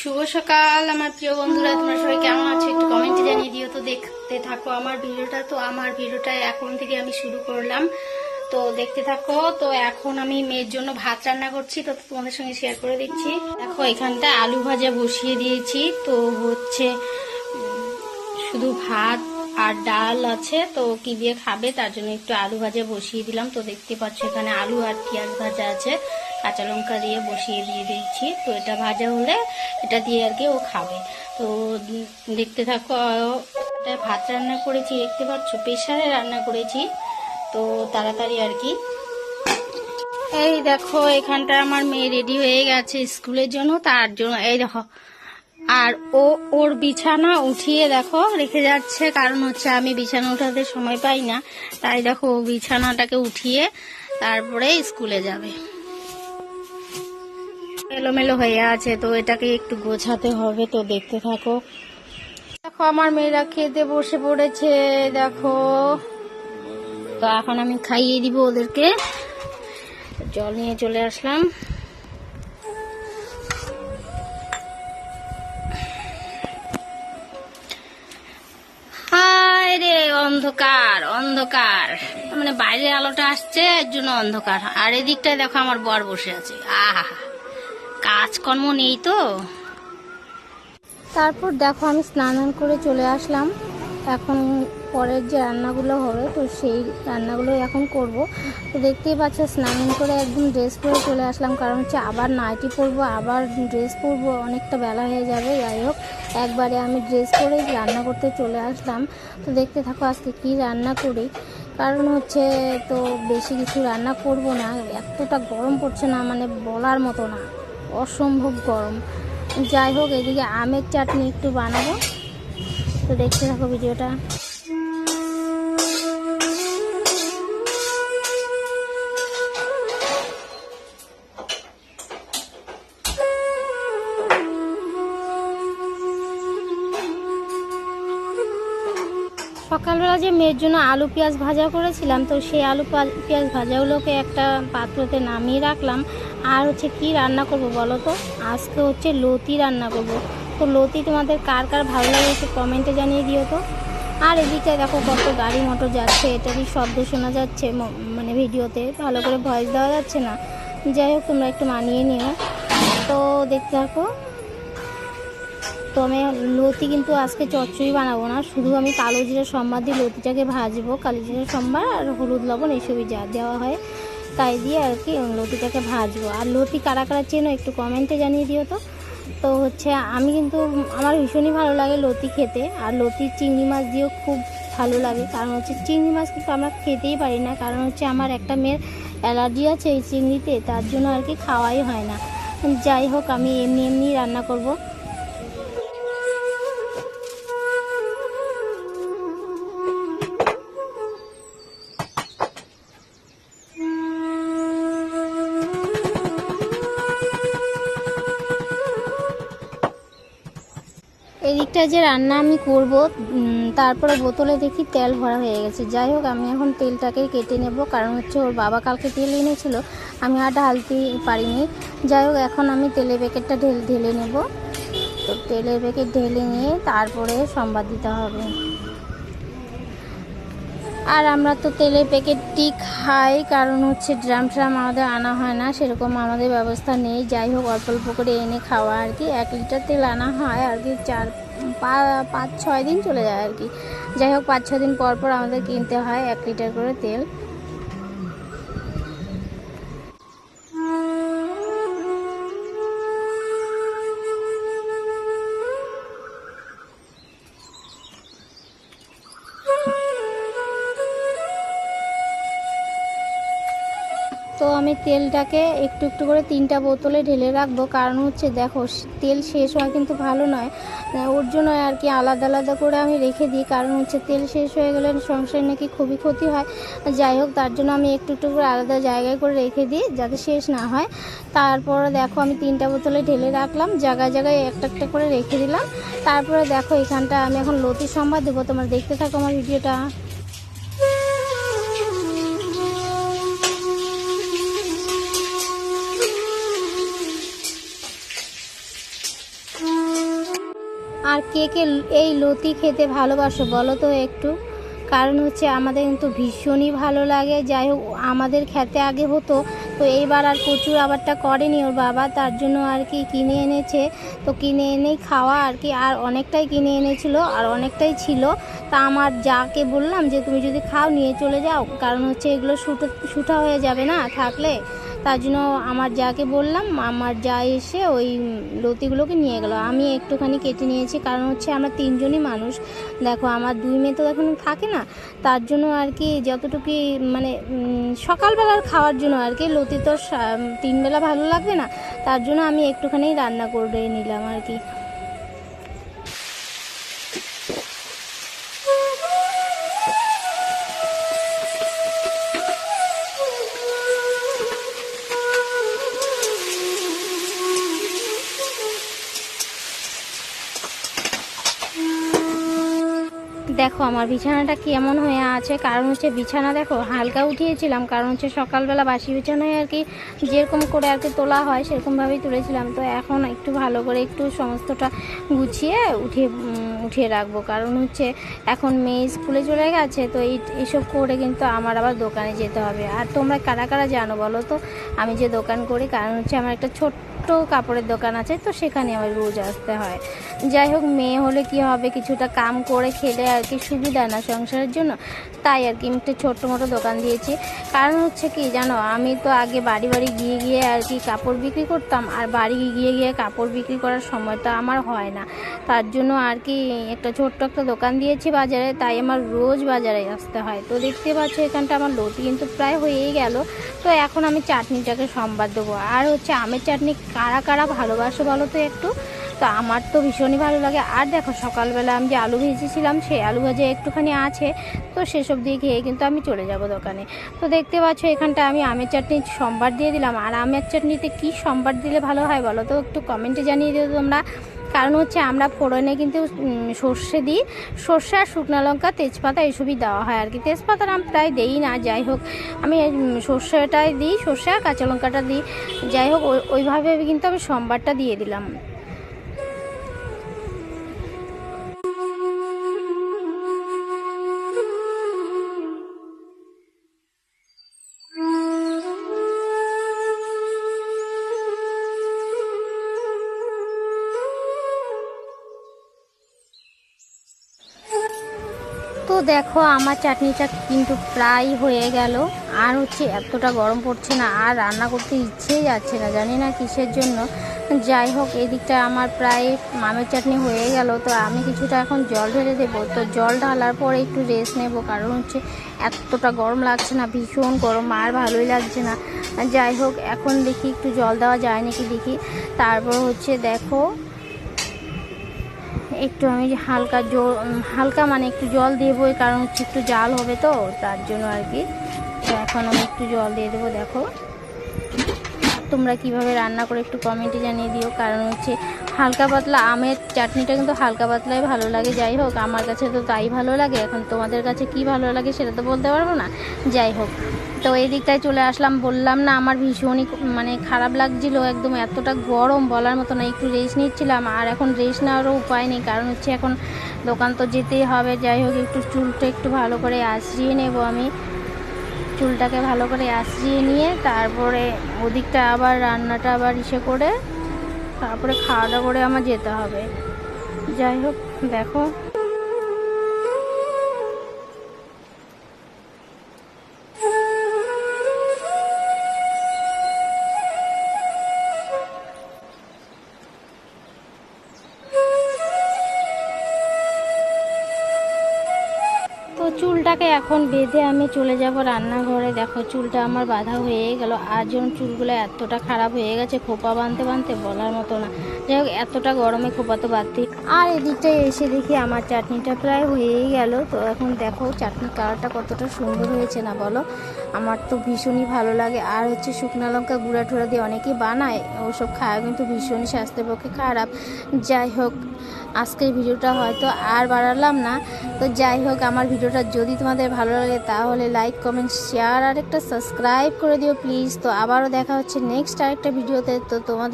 শুভ সকাল, আমার প্রিয় বন্ধুরা, তোমরা সবাই কেমন আছো? একটু কমেন্টে জানিয়ে দিও তো, দেখতে থাকো আমার ভিডিওটা। তো আমার ভিডিওটা এখন থেকে আমি শুরু করলাম। তো দেখতে থাকো, তো এখন আমি মেয়ের জন্য ভাত রান্না করছি। তো তোমাদের সঙ্গে শেয়ার করে দিচ্ছি। দেখো, এখানটা আলু ভাজা বসিয়ে দিয়েছি। তো হচ্ছে শুধু ভাত আর ডাল আছে, তো কি দিয়ে খাবে? তার জন্য একটু আলু ভাজা বসিয়ে দিলাম। তো দেখতে পাচ্ছ এখানে আলু আর পেঁয়াজ ভাজা আছে। কাঁচা লঙ্কা দিয়ে বসিয়ে দিয়ে দিয়েছি তো এটা ভাজা হলে এটা দিয়ে আর কি ও খাবে। তো দেখতে থাকো ভাত রান্না করেছি, দেখতে পাচ্ছ? প্রেশারে রান্না করেছি। তো তাড়াতাড়ি আর কি। এই দেখো, এখানটা আমার মেয়ে রেডি হয়ে গেছে স্কুলের জন্য। তার জন্য, এই দেখো আর ও ওর বিছানা উঠিয়ে দেখো, রেখে যাচ্ছে। কারণ হচ্ছে আমি বিছানা উঠাতে সময় পাই না। তাই দেখো ও বিছানাটাকে উঠিয়ে তারপরে স্কুলে যাবে। এলোমেলো হয়ে আছে, তো এটাকে একটু গোছাতে হবে, তো দেখতে থাকো। দেখো, আমার মেয়েরা খেতে বসে পড়েছে, দেখো। তো এখন আমি খাইয়ে দিব ওদেরকে। জল নিয়ে চলে আসলাম। অন্ধকার অন্ধকার। মানে বাইরের আলোটা আসছে, এর জন্য অন্ধকার। আর এদিকটায় দেখো আমার বর বসে আছে। আহা, কাজকর্ম নেই তো। তারপর দেখো আমি স্নান করে চলে আসলাম। এখন পরের যে রান্নাগুলো হবে, তো সেই রান্নাগুলো এখন করব। তো দেখতেই পাচ্ছ, স্নান করে একদম ড্রেস পরে চলে আসলাম। কারণ হচ্ছে আবার নাইটি পরবো, আবার ড্রেস পরবো, অনেকটা বেলা হয়ে যাবে। যাই হোক, একবারে আমি ড্রেস পরেই রান্না করতে চলে আসলাম। তো দেখতে থাকো আজকে কি রান্না করি। কারণ হচ্ছে তো বেশি কিছু রান্না করব না, এতটা গরম পড়ছে না মানে বলার মতো না। অসম্ভব গরম। যাই হোক, এদিকে আমের চাটনি একটু বানাবো। তো দেখতে থাকো ভিডিওটা। সকালবেলা যে মেয়ের জন্য আলু পেঁয়াজ ভাজা করেছিলাম, তো সেই আলু পেঁয়াজ ভাজাগুলোকে একটা পাত্রতে নামিয়ে রাখলাম। আর হচ্ছে কি রান্না করব বলো তো? আজকে হচ্ছে লতি রান্না করব। তো লতি তোমাদের কার কার ভালো লাগে একটু কমেন্টে জানিয়ে দিও তো। আর এদিকে দেখো কত গাড়ি মোটর যাচ্ছে এটারই শব্দ শোনা যাচ্ছে? মানে ভিডিওতে ভালো করে ভয়েস দেওয়া যাচ্ছে না। যাই হোক, তোমরা একটু মানিয়ে নিও। তো দেখতে থাকো। তো আমি লতি কিন্তু আজকে চচ্চড়ি বানাবো না। শুধু আমি কালো জিরা সম্বার দিয়ে লতিটাকে ভাজবো, কালো জিরা সম্বার আর হলুদ লবণ এইসবই যা দেওয়া হয় তাই দিয়ে আর কি লতিটাকে ভাজবো। আর লতি কারা কারা চেনো একটু কমেন্টে জানিয়ে দিও তো। তো হচ্ছে আমি কিন্তু, আমার ভীষণই ভালো লাগে লতি খেতে। আর লতি চিংড়ি মাছ দিয়েও খুব ভালো লাগে। কারণ হচ্ছে চিংড়ি মাছ কিন্তু আমরা খেতেই পারি না। কারণ হচ্ছে আমার একটা মেয়ের অ্যালার্জি আছে এই চিংড়িতে, তার জন্য আর কি খাওয়াই হয় না। যাই হোক, আমি এমনি এমনি রান্না করব। এদিকটা যে রান্না আমি করব তারপরে বোতলে দেখি তেল ভরা হয়ে গেছে। যাই হোক, আমি এখন তেলটাকে কেটে নেব, কারণ হচ্ছে ওর বাবা কালকে তেল এনেছিল, আমি আর ঢালতে পারিনি। যাই হোক, এখন আমি তেলের প্যাকেটটা ঢেল, ঢেলে নেব। তো তেলের প্যাকেট ঢেলে নিয়ে তারপরে সম্বাদ দিতে হবে। আর আমরা তো তেলের প্যাকেটটি খাই, কারণ হচ্ছে ড্রাম ট্রাম আমাদের আনা হয় না, সেরকম আমাদের ব্যবস্থা নেই। যাই হোক, অল্প অল্প করে এনে খাওয়া আর কি। এক লিটার তেল আনা হয় আর কি, চার পাঁচ, ছয় দিন চলে যায় আর কি। যাই হোক, পাঁচ ছ দিন পর পর আমাদের কিনতে হয় এক লিটার করে তেল। তো আমি তেলটাকে একটু একটু করে তিনটা বোতলে ঢেলে রাখব। কারণ হচ্ছে দেখো তেল শেষ হওয়া কিন্তু ভালো নয়। ওর জন্য আর কি আলাদা আলাদা করে আমি রেখে দিই। কারণ হচ্ছে তেল শেষ হয়ে গেলে সংসারে নাকি খুবই ক্ষতি হয়। যাই হোক, তার জন্য আমি একটু একটু করে আলাদা জায়গায় করে রেখে দিই যাতে শেষ না হয়। তারপরে দেখো, আমি তিনটা বোতলে ঢেলে রাখলাম। জায়গায় জায়গায় একটা একটা করে রেখে দিলাম। তারপরে দেখো, এখানটা আমি এখন লতি সম্বাদ দেবো। তোমরা দেখতে থাকো আমার ভিডিওটা। আর কে কে এই লতি খেতে ভালোবাসো বলো তো একটু? কারণ হচ্ছে আমাদের কিন্তু ভীষণই ভালো লাগে। যাই হোক, আমাদের খেতে আগে হতো, তো এইবার আর প্রচুর আবারটা করেনি ওর বাবা। তার জন্য আর কি কিনে এনেছে। তো কিনে এনেই খাওয়া আর কি, আর অনেকটাই কিনে এনেছিল আর অনেকটাই ছিল। তা আমার যাকে বললাম যে, তুমি যদি খাও, নিয়ে চলে যাও। কারণ হচ্ছে এগুলো শুটো শুটা হয়ে যাবে না থাকলে। তার জন্য আমার যাকে বললাম, আমার যা এসে ওই লতিগুলোকে নিয়ে গেল। আমি একটুখানি কেটে নিয়েছি, কারণ হচ্ছে আমরা তিনজনই মানুষ। দেখো, আমার দুই মেয়ে তো এখন থাকে না। তার জন্য আর কি যতটুকু মানে সকালবেলার খাওয়ার জন্য আর কি, লতি তো তিনবেলা ভালো লাগবে না। তার জন্য আমি একটুখানি রান্না করে নিলাম আর কি। দেখো, আমার বিছানাটা কেমন হয়ে আছে? কারণ হচ্ছে বিছানা দেখো, হালকা উঠিয়েছিলাম। কারণ হচ্ছে সকালবেলা বাসি বিছানায় আর কি যেরকম করে আর কি তোলা হয়, সেরকমভাবেই তুলেছিলাম। তো এখন একটু ভালো করে একটু সমস্তটা গুছিয়ে উঠিয়ে উঠিয়ে রাখব। কারণ হচ্ছে এখন মেয়ে স্কুলে চলে গেছে, তো এই এসব করে কিন্তু আমার আবার দোকানে যেতে হবে। আর তোমরা কারা কারা জানো বলো তো? আমি যে দোকান করি, কারণ হচ্ছে আমার একটা ছোট্ট কাপড়ের দোকান আছে, তো সেখানে আমার রোজ আসতে হয়। যাই হোক, মেয়ে হলে কি হবে? কিছুটা কাম করে খেলে আর কি সুবিধা না সংসারের জন্য। তাই আর কি, আমি একটা ছোট্ট মোটো দোকান দিয়েছি। কারণ হচ্ছে কি জানো, আমি তো আগে বাড়ি বাড়ি গিয়ে গিয়ে আর কি কাপড় বিক্রি করতাম, আর বাড়ি গিয়ে গিয়ে কাপড় বিক্রি করার সময়টা আমার হয় না। তার জন্য আর কি একটা ছোট্ট একটা দোকান দিয়েছি বাজারে, তাই আমার রোজ বাজারে আসতে হয়। তো দেখতে পাচ্ছ, এখানটা আমার লতি কিন্তু প্রায় হয়েই গেল। তো এখন আমি চাটনিটাকে সম্বাদ দেবো। আর হচ্ছে, আমের চাটনি কারা কারা ভালোবাসো বলো তো একটু? তো আমার তো ভীষণই ভালো লাগে। আর দেখো, সকালবেলা আমি যে আলু ভেজেছিলাম, সেই আলু ভাজা একটুখানি আছে। তো সেসব দিয়ে খেয়ে কিন্তু আমি চলে যাব দোকানে। তো দেখতে পাচ্ছ, এখানটা আমি আমের চাটনি সম্বার দিয়ে দিলাম। আর আমের চাটনিতে কি সম্বার দিলে ভালো হয় বলো তো? একটু কমেন্টে জানিয়ে দিও তোমরা। কারণ হচ্ছে আমরা ফোড়নে কিন্তু সর্ষে দিই। সর্ষে আর শুকনো লঙ্কা, তেজপাতা এসবই দেওয়া হয় আর কি। তেজপাতাটা আমি প্রায় দেই না, যাই হোক। আমি সর্ষেটাই দিই, সর্ষে আর কাঁচা লঙ্কাটা দিই। যাই হোক, ওই- ওইভাবে কিন্তু আমি সোমবারটা দিয়ে দিলাম। তো দেখো, আমার চাটনিটা কিন্তু প্রায় হয়ে গেল। আর হচ্ছে এতটা গরম পড়ছে না, আর রান্না করতে ইচ্ছেই যাচ্ছে না, জানি না কিসের জন্য। যাই হোক, এদিকটা আমার প্রায় মামের চাটনি হয়ে গেল, তো আমি কিছুটা এখন জল ঢেলে দেবো। তো জল ঢালার পরে একটু রেস্ট নেব, কারণ হচ্ছে এতটা গরম লাগছে না, ভীষণ গরম, আর ভালোই লাগছে না। যাই হোক, এখন দেখি একটু জল দেওয়া যায় নাকি দেখি। তারপর হচ্ছে দেখো একটু আমি হালকা জল হালকা মানে একটু জল দেবো কারণ হচ্ছে একটু জাল হবে তো, তার জন্য আর কি। এখন আমি একটু জল দিয়ে দেবো, দেখো। তোমরা কীভাবে রান্না করে একটু কমেন্টে জানিয়ে দিও। কারণ হচ্ছে হালকা পাতলা আমের চাটনিটা কিন্তু হালকা পাতলাই ভালো লাগে। যাই হোক, আমার কাছে তো তাই ভালো লাগে। এখন তোমাদের কাছে কি ভালো লাগে সেটা তো বলতে পারব না। যাই হোক, তো এই দিকটায় চলে আসলাম। বললাম না, আমার ভীষণই মানে খারাপ লাগছিল। একদম এতটা গরম বলার মতো না। একটু রেস্ট নিচ্ছিলাম। আর এখন রেস্ট নেওয়ারও উপায় নেই। কারণ হচ্ছে এখন দোকান তো যেতেই হবে। যাই হোক, একটু চুলটা একটু ভালো করে আশ্রিয়ে নেব আমি। চুলটাকে ভালো করে আশ্রিয়ে নিয়ে তারপরে ওদিকটা আবার রান্নাটা আবার ইসে করে তারপরে খাওয়া দাওয়া করে আমার যেতে হবে। যাই হোক, দেখো। এখন বেঁধে আমি চলে যাব রান্নাঘরে। দেখো, চুলটা আমার বাঁধা হয়ে গেল। আর যেমন চুলগুলো এতটা খারাপ হয়ে গেছে খোপা বাঁধতে বাঁধতে বলার মতো না। যাই হোক, এতটা গরমে খোপা তো বাঁধতেই আর এদিকটায় এসে দেখি আমার চাটনিটা প্রায় হয়েই গেল। তো এখন দেখো চাটনির কালারটা কতটা সুন্দর হয়েছে না বলো? আমার তো ভীষণই ভালো লাগে। আর হচ্ছে শুকনো লঙ্কা গুঁড়া টুড়া দিয়ে অনেকেই বানায়, ওসব খাওয়া কিন্তু ভীষণই স্বাস্থ্যের পক্ষে খারাপ। যাই হোক, আজকের ভিডিওটা হয়তো আর বাড়ালাম না। তো যাই হোক, আমার ভিডিওটা যদি তোমাদের ভালো লাগে তাহলে লাইক কমেন্ট শেয়ার আর একটা সাবস্ক্রাইব করে দিও প্লিজ তো আবারও দেখা হচ্ছে নেক্সট আরেকটা ভিডিওতে। তো তোমাদের